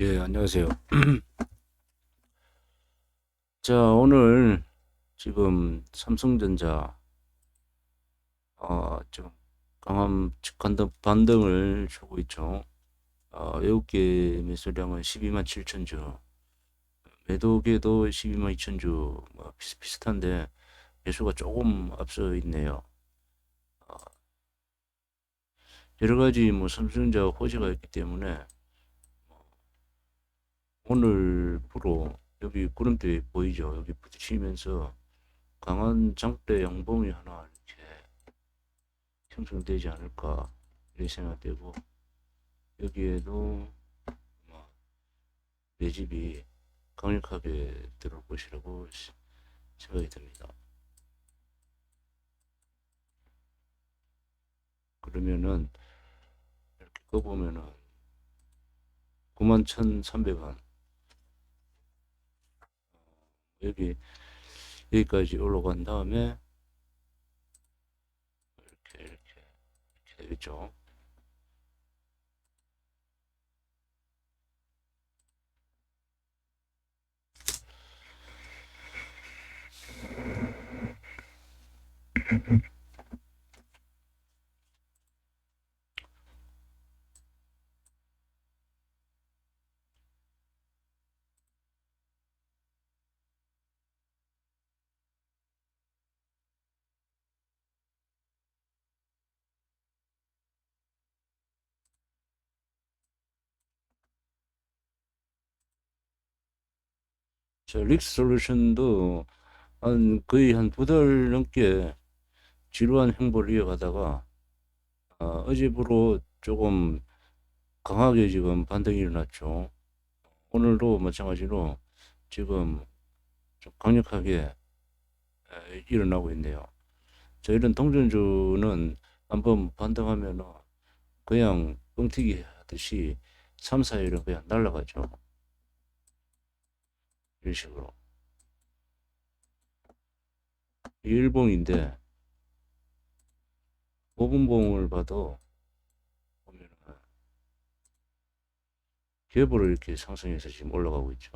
예, 안녕하세요. 자, 오늘 지금 삼성전자 어, 좀 강한 반등, 반등을 주고 있죠. 어, 외국계 매수량은 12만 7천 주, 매도계도 12만 2천 주, 뭐 비슷비슷한데 매수가 조금 앞서 있네요. 어, 여러 가지 뭐 삼성전자 호재가 있기 때문에 오늘 부로 여기 구름대 보이죠? 여기 부딪히면서 강한 장대 양봉이 하나 이렇게 형성되지 않을까 이렇게 생각되고 여기에도 아마 매집이 강력하게 들어올 것이라고 시- 생각이 듭니다. 그러면은 이렇게 꺼보면은 91,300원 여기 여기까지 올라간 다음에 이렇게 이렇게 이렇게 되겠죠. 저 릭스 솔루션도 한 거의 한 두 달 넘게 지루한 행보를 이어가다가 어, 어제부로 조금 강하게 지금 반등이 일어났죠. 오늘도 마찬가지로 지금 좀 강력하게 에, 일어나고 있네요. 자, 이런 동전주는 한번 반등하면은 그냥 뻥튀기 하듯이 3, 4일은 그냥 날아가죠. 이런 식으로. 이 일봉인데 5분봉을 봐도 보면은 갭으로 이렇게 상승해서 지금 올라가고 있죠.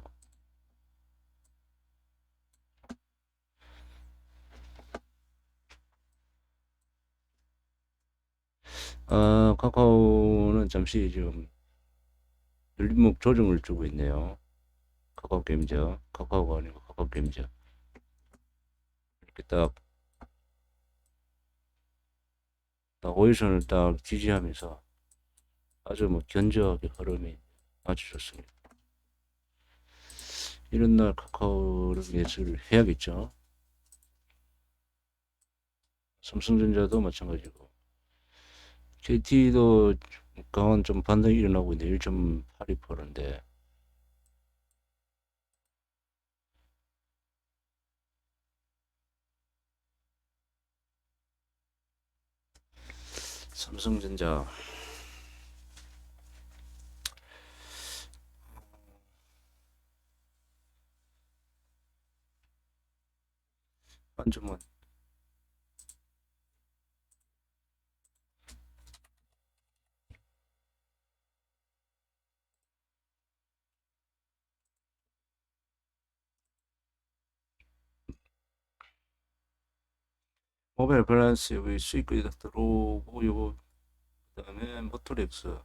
아, 카카오는 잠시 지금 열림목 조정을 주고 있네요. 카카오 게임즈, 카카오가 아니고 카카오 게임즈. 이렇게 딱, 딱 오일선을 딱 지지하면서 아주 뭐 견조하게 흐름이 아주 좋습니다. 이런 날 카카오를 매수를 해야겠죠. 삼성전자도 마찬가지고. KT도 강한 좀 반등이 일어나고 있는데 1.82%인데 삼성전자. 한주만 모바일 밸런스 여기 수익이 딱 들어오고 요거 그 다음에 모터렉스.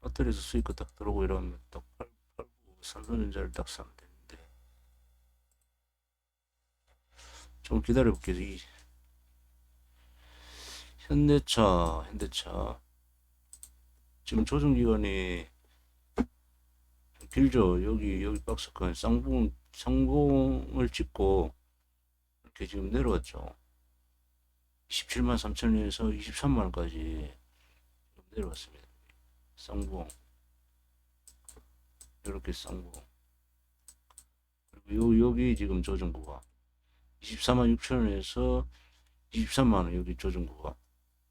모터렉스 수익이 딱 들어오고 이러면 딱 팔- 팔고 삼성전자를 딱 사면 되는데. 좀 기다려 볼게요 이. 현대차 현대차. 지금 조정 기간이 좀 길죠. 여기 여기 박스권 쌍봉 상봉을 찍고 이렇게 지금 내려왔죠 27만 3천 원에서 23만 원까지 내려왔습니다. 쌍봉 이렇게 쌍봉 그리고 요, 여기 지금 조정구가 24만 6천 원에서 23만 원 여기 조정구가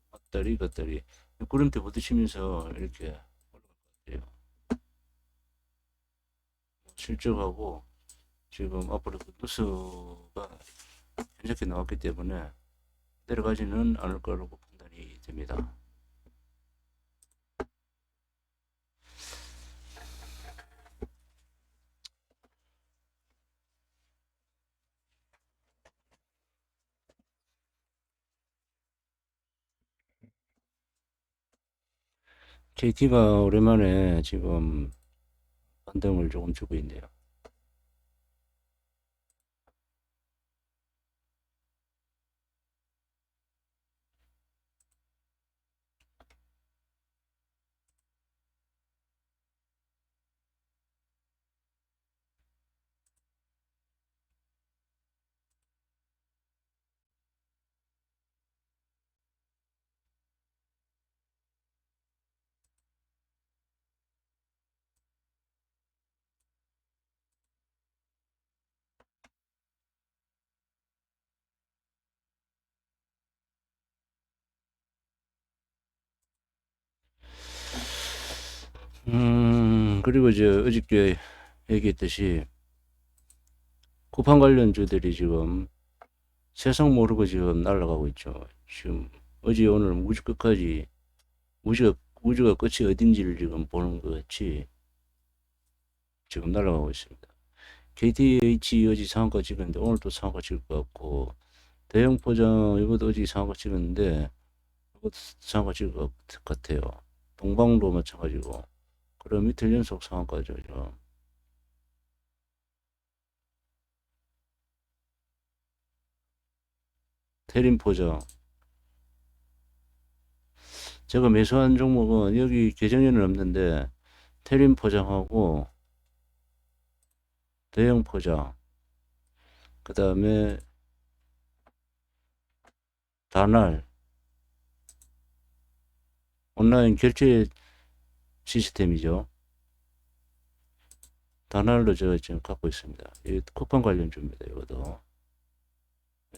왔다리 갔다리 구름대 부딪히면서 이렇게 올라갈 것 같아요. 실적하고 지금 앞으로 그 뉴스가 현저히 나왔기 때문에 내려가지는 않을 거라고 판단이 됩니다. JT가 오랜만에 지금 반등을 조금 주고 있네요. 음, 그리고 이제 어저께 얘기했듯이 쿠팡 관련주들이 지금 세상 모르고 지금 날아가고 있죠. 지금 어제 오늘 우주 끝까지 우주가 우주가 끝이 어딘지를 지금 보는 것 같이 지금 날아가고 있습니다. KTH 어제 상한가 찍었는데 오늘 또 상한가 찍을 것 같고 대형 포장 이것도 어제 상한가 찍었는데 이것도 상한가 찍을 것 같아요. 동방도 마찬가지고 그럼 이틀 연속 상한가죠. 지금. 테린 포장 제가 매수한 종목은 여기 계정에는 없는데 테린 포장하고 대형 포장 그 다음에 다날 온라인 결제 시스템이죠. 다날로 제가 지금 갖고 있습니다. 이 쿠팡 관련주입니다. 이것도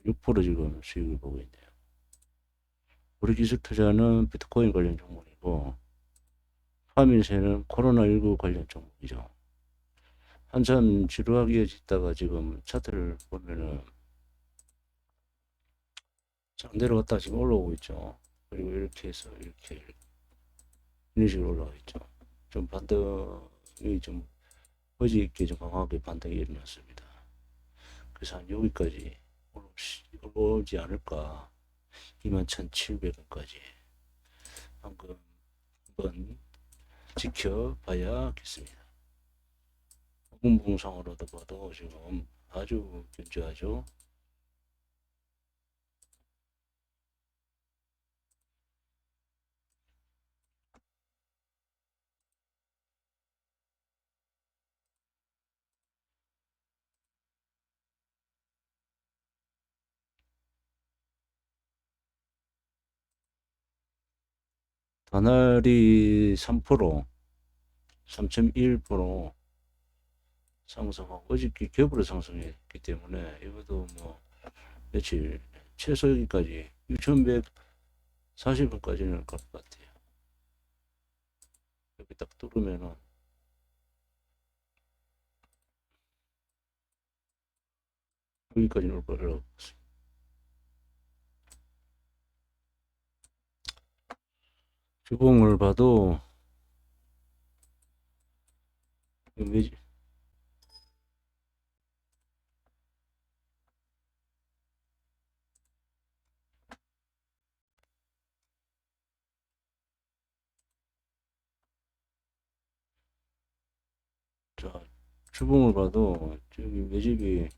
6% 지금 수익을 보고 있네요. 우리 기술 투자는 비트코인 관련 종목이고 파민세는 코로나19 관련 종목이죠. 한참 지루하게 있다가 지금 차트를 보면은 상대로 갔다 지금 올라오고 있죠. 그리고 이렇게 해서 이렇게 이 런 식으로 올라가 있죠. 좀 반등이 좀 거지 있게 좀 강하게 반등이 일어났습니다. 그래서 한 여기까지 올라오지 않을까 21,700원까지 방금 한번 지켜봐야겠습니다. 분봉상으로도 봐도 지금 아주 견조하죠. 다날이 3%, 3.1% 상승하고 어저께 겹으로 상승했기 때문에 이것도 뭐 며칠 최소 여기까지 6,140원까지는 갈 것 같아요. 여기 딱 뚫으면은 여기까지는 올 거라고 봤습니다. 주봉을 봐도 자, 주봉을 봐도 저기 매집이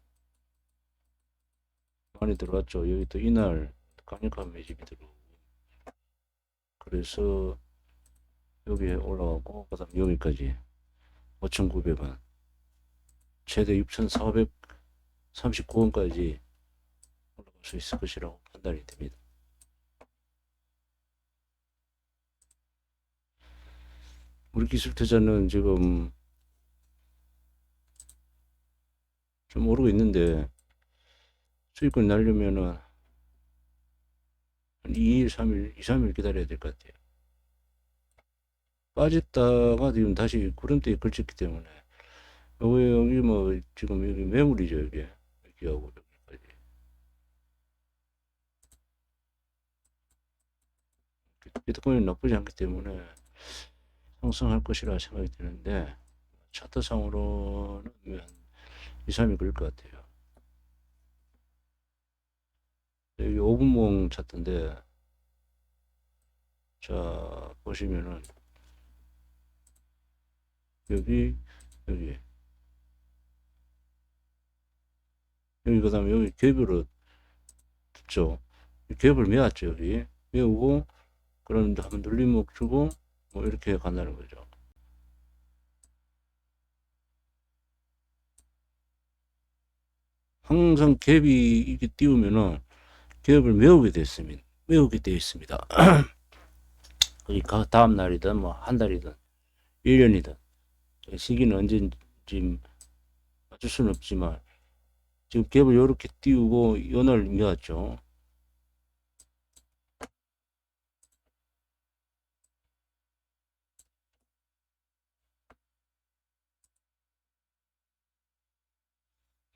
많이 들어왔죠. 여기 또 이날 강력한 매집이 들어오고 그래서 여기에 올라가고 그 다음 여기까지 5,900원 최대 6,439원까지 올라갈 수 있을 것이라고 판단이 됩니다. 우리 기술 투자는 지금 좀 오르고 있는데 수익을 날려면은 한 2일, 3일, 2, 3일 기다려야 될 것 같아요. 빠졌다가 지금 다시 구름대에 걸쳤기 때문에 여기, 여기 뭐 지금 여기 매물이죠 여기 여기하고 여기까지 비트코인 나쁘지 않기 때문에 상승할 것이라 생각이 드는데 차트상으로는 한 2, 3일 걸릴 것 같아요. 여기 5분봉 차트인데 자 보시면은 여기, 여기. 여기, 그 다음에 여기 갭으로 듣죠. 갭을 메웠죠, 여기. 메우고, 그런데 한번 눌림목 주고, 뭐, 이렇게 간다는 거죠. 항상 갭이 이게 띄우면은 갭을 메우게 됐습니다. 메우게 되어 있습니다. 그러니까 다음 날이든 뭐 한 달이든 1년이든 시기는 언제인지 맞출 수는 없지만 지금 갭을 이렇게 띄우고 연을 메웠죠.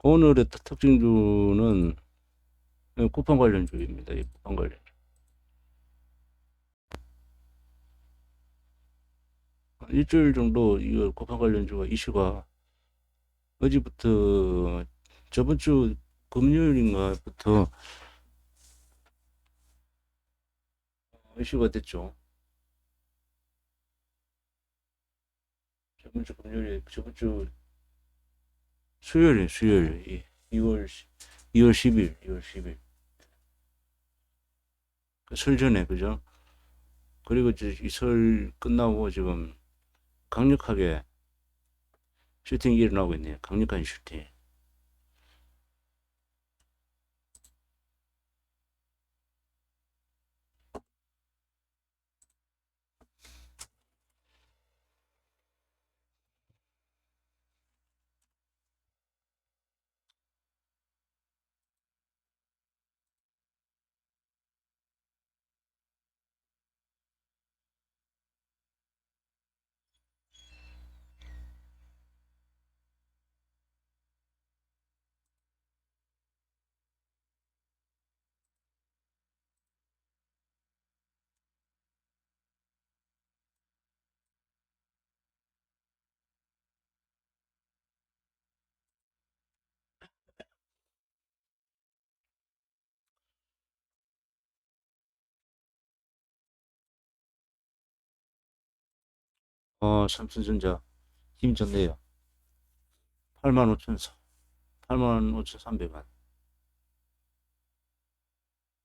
오늘의 특징주는 쿠팡 관련 주입니다. 이 쿠팡 관련주. 일주일 정도 이 쿠팡 관련 주가 이슈가 어제부터 저번 주 금요일인가부터 이슈가 됐죠. 저번 주 금요일, 저번 주 수요일, 수요일, 2월 2월 10일, 2월 10일. 설 전에 그죠? 그리고 이 설 끝나고 지금 강력하게 슈팅이 일어나고 있네요. 강력한 슈팅. 어, 삼성전자 힘 좋네요. 85,000, 85,300원.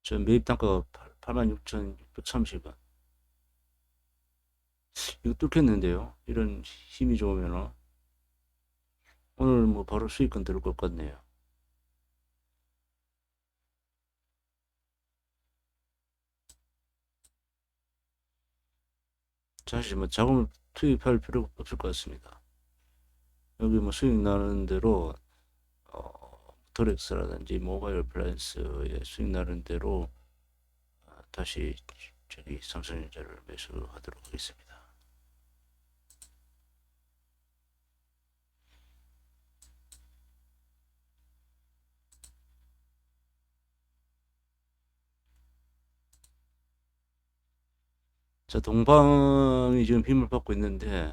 저 매입 단가가 86,630원. 이거 뚫겠는데요. 이런 힘이 좋으면은 오늘 뭐 바로 수익권 들을 것 같네요. 사실 뭐 자금을 투입할 필요가 없을 것 같습니다. 여기 뭐 수익 나는 대로 어, 토렉스라든지 모바일 플랜스에 수익 나는 대로 어, 다시 저기 삼성전자를 매수하도록 하겠습니다. 자, 동방이 지금 힘을 받고 있는데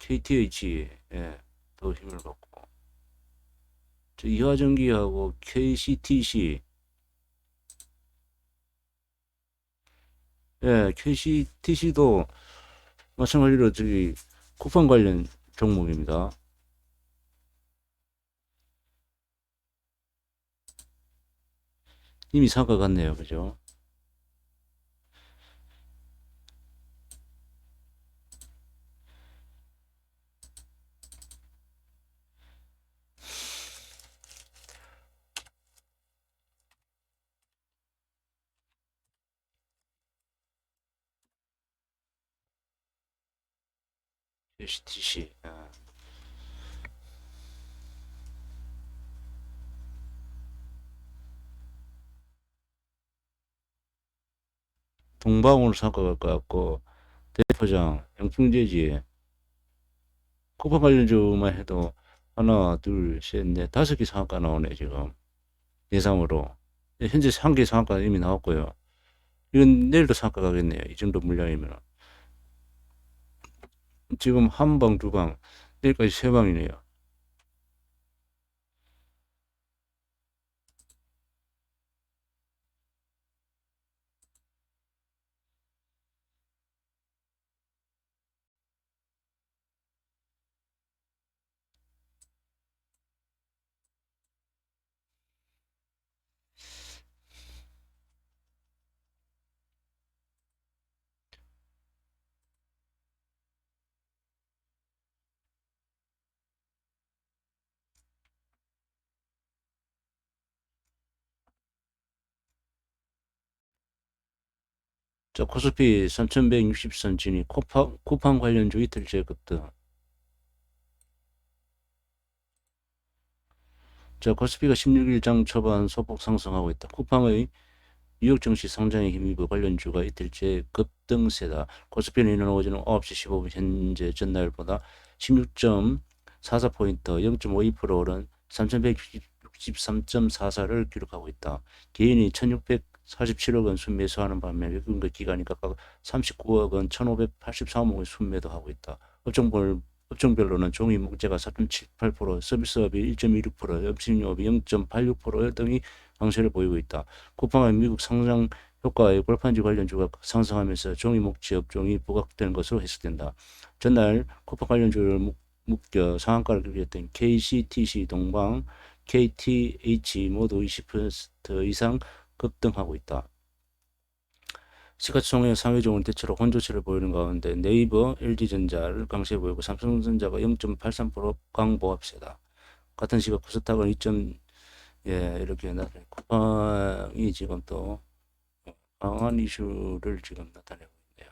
KTH 예, 더 힘을 받고 저 이화전기하고 KCTC 예, KCTC도 마찬가지로 저기 쿠팡 관련 종목입니다. 이미 상가 같네요. 그죠? KCTC. 아. 동방으로 상가갈 것 같고 대포장, 영풍재지 쿠팡 관련주만 해도 하나, 둘, 셋, 넷, 다섯 개 상한가 나오네, 지금. 예상으로. 현재 한개 상한가 이미 나왔고요. 이건 내일도 상한가 가겠네요. 이 정도 물량이면. 지금 한 방, 두 방, 내일까지 세 방이네요. 자, 코스피 3160선 진입, 쿠팡, 쿠팡 관련주 이틀째 급등. 자, 코스피가 16일 장 초반 소폭 상승하고 있다. 쿠팡의 뉴욕 증시 상장에 힘입어 관련주가 이틀째 급등세다. 코스피는 이날 오전 9시 15분 현재 전날보다 16.44포인트 0.52% 오른 3163.44를 기록하고 있다. 개인이 1647억 원 순매수하는 반면 외국인과 기관이 각각 39억 원 1583억 원 순매도 하고 있다. 업종별 업종별로는 종이 목재가 4.78%, 서비스업이 1.16%, 업식료업이 0.86% 등이 강세를 보이고 있다. 쿠팡은 미국 상장 효과의 골판지 관련주가 상승하면서 종이 목재 업종이 부각되는 것으로 해석된다. 전날 쿠팡 관련주를 묶여 상한가를 기록했던 KCTC 동방, KTH 모두 20% 이상 급등하고 있다. 시가총액 상위종은 대체로 혼조세를 보이는 가운데 네이버, LG전자를 강세 보이고 삼성전자가 0.83% 강보합세다. 같은 시각 코스닥은 2. 예, 이렇게 나타내 쿠팡이 지금 또 강한 이슈를 지금 나타내고 있네요.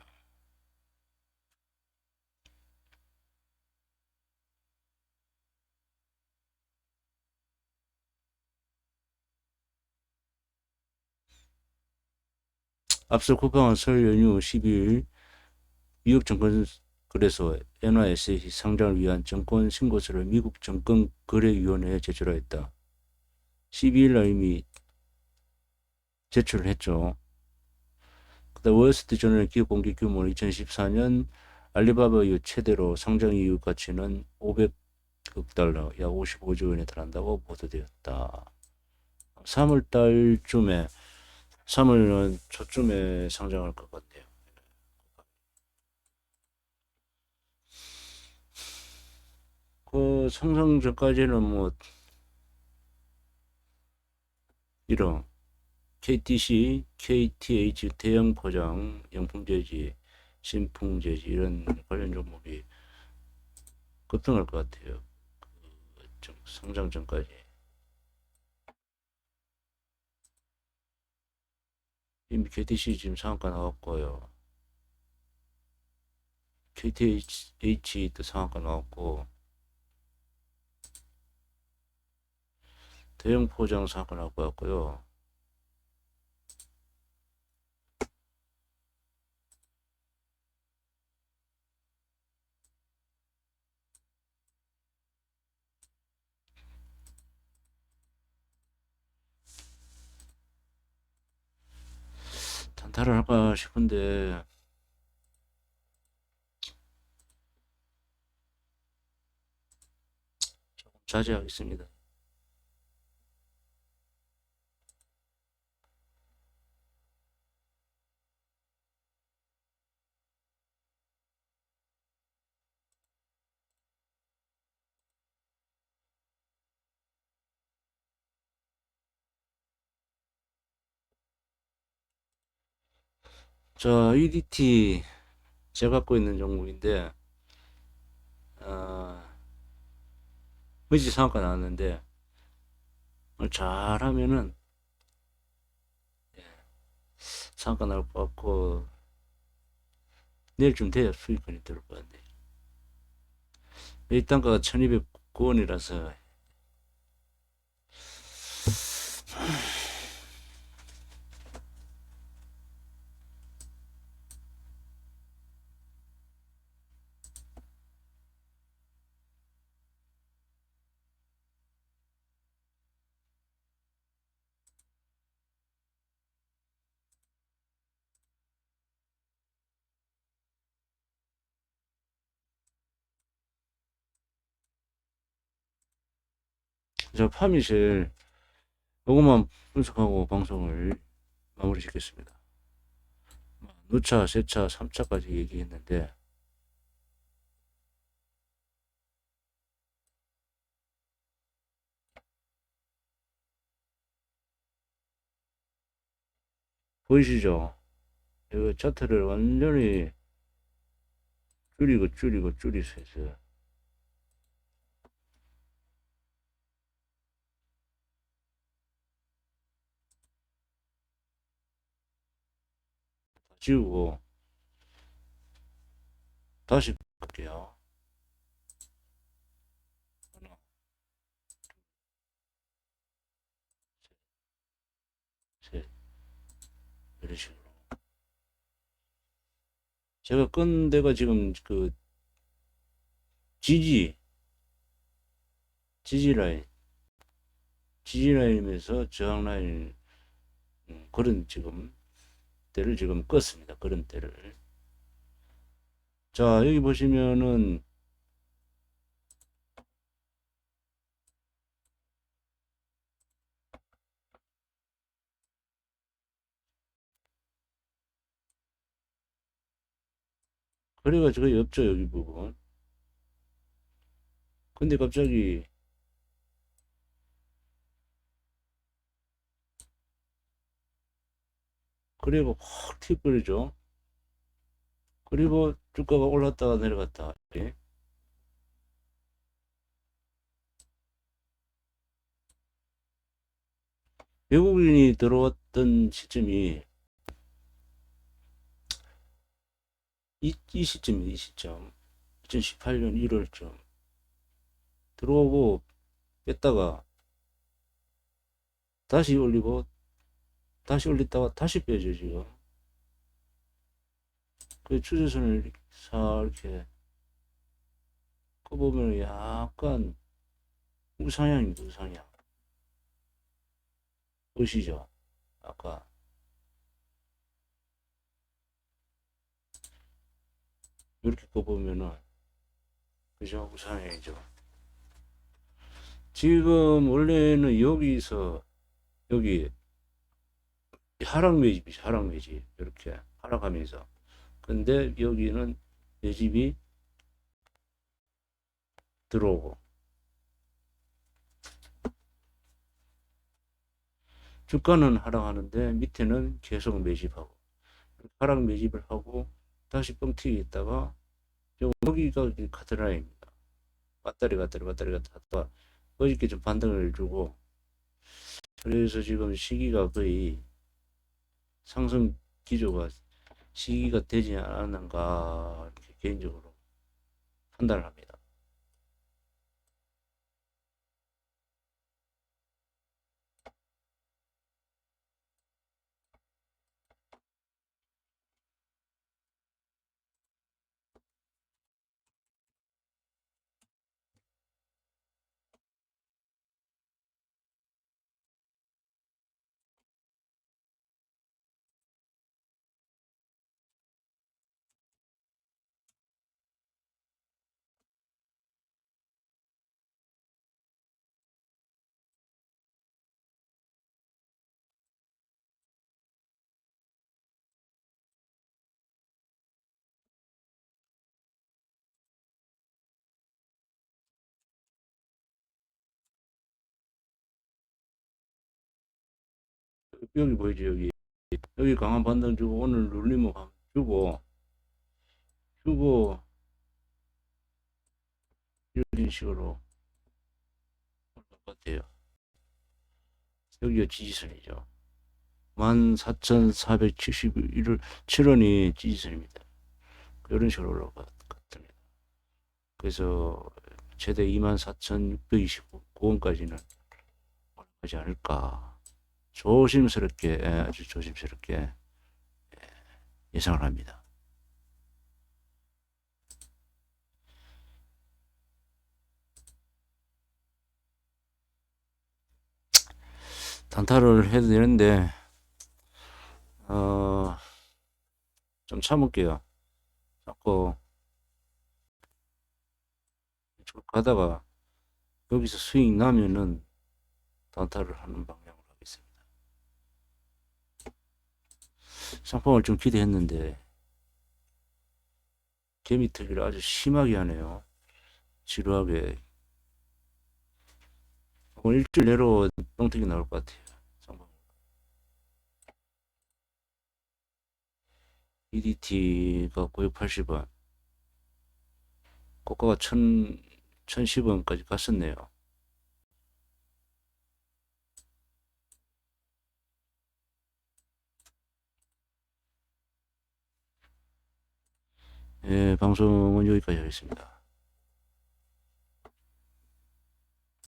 앞서 쿠팡은 설 연휴 12일 미국 정권거래소 NYSE 상장을 위한 정권 신고서를 미국 정권 거래위원회에 제출하였다. 12일 날 이미 제출을 했죠. 그다음 월스트리트저널 기업 공개 규모는 2014년 알리바바 이후 최대로 상장 이후 가치는 500억 달러, 약 55조 원에 달한다고 보도되었다. 3월 달쯤에 3월 초쯤에 상장할 것 같네요. 그 상장 전까지는 뭐 이런 KTC, KTH 대형 포장, 영풍제지, 신풍제지 이런 관련 종목이 급등할 것 같아요. 그 상장 전까지. 이미 KTC 지금 상한가 나왔고요. KTH도 상한가 나왔고 대형 포장 상한가 같고요. 단타를 할까 싶은데 조금 자제하겠습니다. 자, EDT 제가 갖고 있는 종목인데 어, 의지 상한가 나왔는데 잘하면은 예, 상한가 나올 것 같고 내일쯤 돼야 수익권이 들을 것 같네. 일단가가 1209원이라서 저 파미실 요것만 분석하고 방송을 마무리 짓겠습니다. 누차, 세차, 3차까지 얘기했는데 보이시죠? 이 차트를 완전히 줄이고 줄이고 줄이서 했어 지우고 다시 셋, 이런 식으로. 제가 끈 데가 지금 그 지지 지지 라인 지지 라인에서 저항 라인 음, 그런 지금 때를 지금 껐습니다. 그런 때를 자 여기 보시면은 저거 없죠 여기 부분 근데 갑자기 그리고 확 튀어버리죠. 그리고 주가가 올랐다가 내려갔다. 예. 외국인이 들어왔던 시점이 이, 이 시점이 이 시점 2018년 1월쯤 들어오고 뺐다가 다시 올리고 다시 올렸다가 다시 빼죠 지금. 그 추세선을 이렇게 꺼보면 약간 우상향입니다 우상향. 보시죠 아까. 이렇게 꺼보면은 그죠? 우상향이죠. 지금 원래는 여기서 여기 하락 매집이 하락 매집 이렇게 하락하면서. 근데 여기는 매집이 들어오고. 주가는 하락하는데 밑에는 계속 매집하고. 하락 매집을 하고 다시 뻥튀기 있다가 여기가 카트라인입니다. 왔다리 갔다리 왔다리 갔다 하다가 어저께 좀 반등을 주고. 그래서 지금 시기가 거의 상승 기조가 시기가 되지 않았는가 이렇게 개인적으로 판단을 합니다. 여기 보이죠 여기 여기 강한 반등 주고 오늘 눌리면 주고 주고 이런 식으로 같아요. 여기가 지지선이죠. 14,471을 7원이 지지선입니다. 이런 식으로 올라갈 것 같습니다. 그래서 최대 24,629원까지는 올라가지 않을까. 조심스럽게, 예, 아주 조심스럽게 예, 예상을 합니다. 단타를 해도 되는데, 어, 좀 참을게요. 자꾸 쭉 가다가 여기서 수익 나면은 단타를 하는 방향으로 하겠습니다. 상품을 좀 기대했는데 개미특기를 아주 심하게 하네요. 지루하게 오늘 일주일 내로 뻥튀기 나올 것 같아요. 상품. EDT가 980원 고가가 1000, 1010원까지 갔었네요. 예, 방송은 여기까지 하겠습니다.